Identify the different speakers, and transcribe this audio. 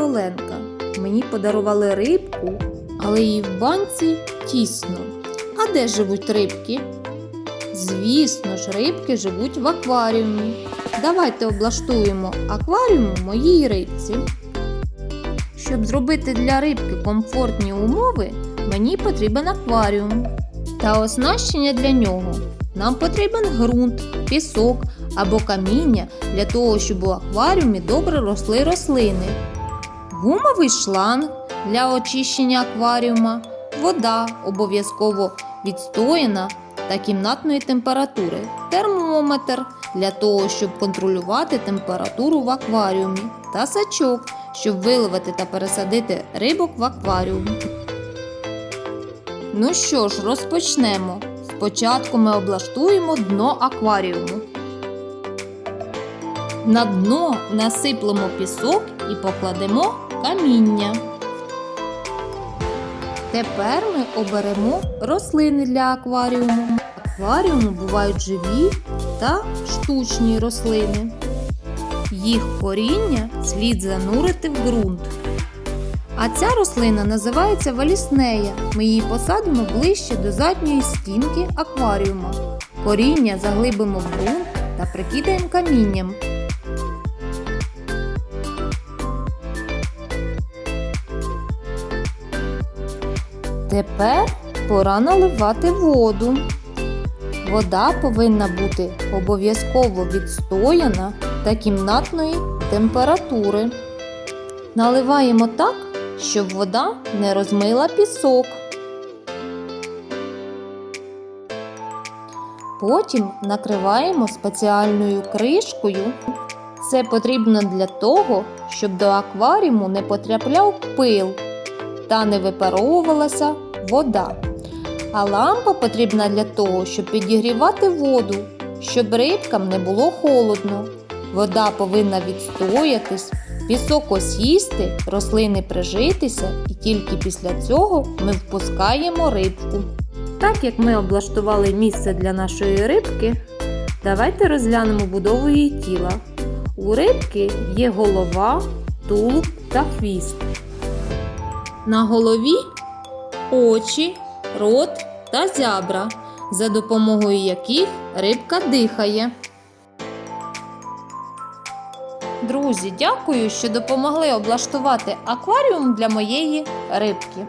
Speaker 1: Оленка. Мені подарували рибку, але їй в банці тісно. А де живуть рибки? Звісно ж, рибки живуть в акваріумі. Давайте облаштуємо акваріум моїй рибці. Щоб зробити для рибки комфортні умови, мені потрібен акваріум та оснащення для нього. Нам потрібен ґрунт, пісок або каміння для того, щоб у акваріумі добре росли рослини, гумовий шланг для очищення акваріума, вода обов'язково відстояна та кімнатної температури, термометр для того, щоб контролювати температуру в акваріумі, та сачок, щоб виловити та пересадити рибок в акваріум. Ну що ж, розпочнемо. Спочатку ми облаштуємо дно акваріуму. На дно насиплемо пісок і покладемо каміння. Тепер ми оберемо рослини для акваріуму. Акваріуму бувають живі та штучні рослини. Їх коріння слід занурити в ґрунт. А ця рослина називається валіснея. Ми її посадимо ближче до задньої стінки акваріума. Коріння заглибимо в ґрунт та прикидаємо камінням. Тепер пора наливати воду. Вода повинна бути обов'язково відстояна та кімнатної температури. Наливаємо так, щоб вода не розмила пісок. Потім накриваємо спеціальною кришкою. Це потрібно для того, щоб до акваріуму не потрапляв пил та не випаровувалася вода. А лампа потрібна для того, щоб підігрівати воду, щоб рибкам не було холодно. Вода повинна відстоятись, пісок осісти, рослини прижитися, і тільки після цього ми впускаємо рибку. Так як ми облаштували місце для нашої рибки, давайте розглянемо будову її тіла. У рибки є голова, тулуб та хвіст. На голові очі, рот та зябра, за допомогою яких рибка дихає. Друзі, дякую, що допомогли облаштувати акваріум для моєї рибки.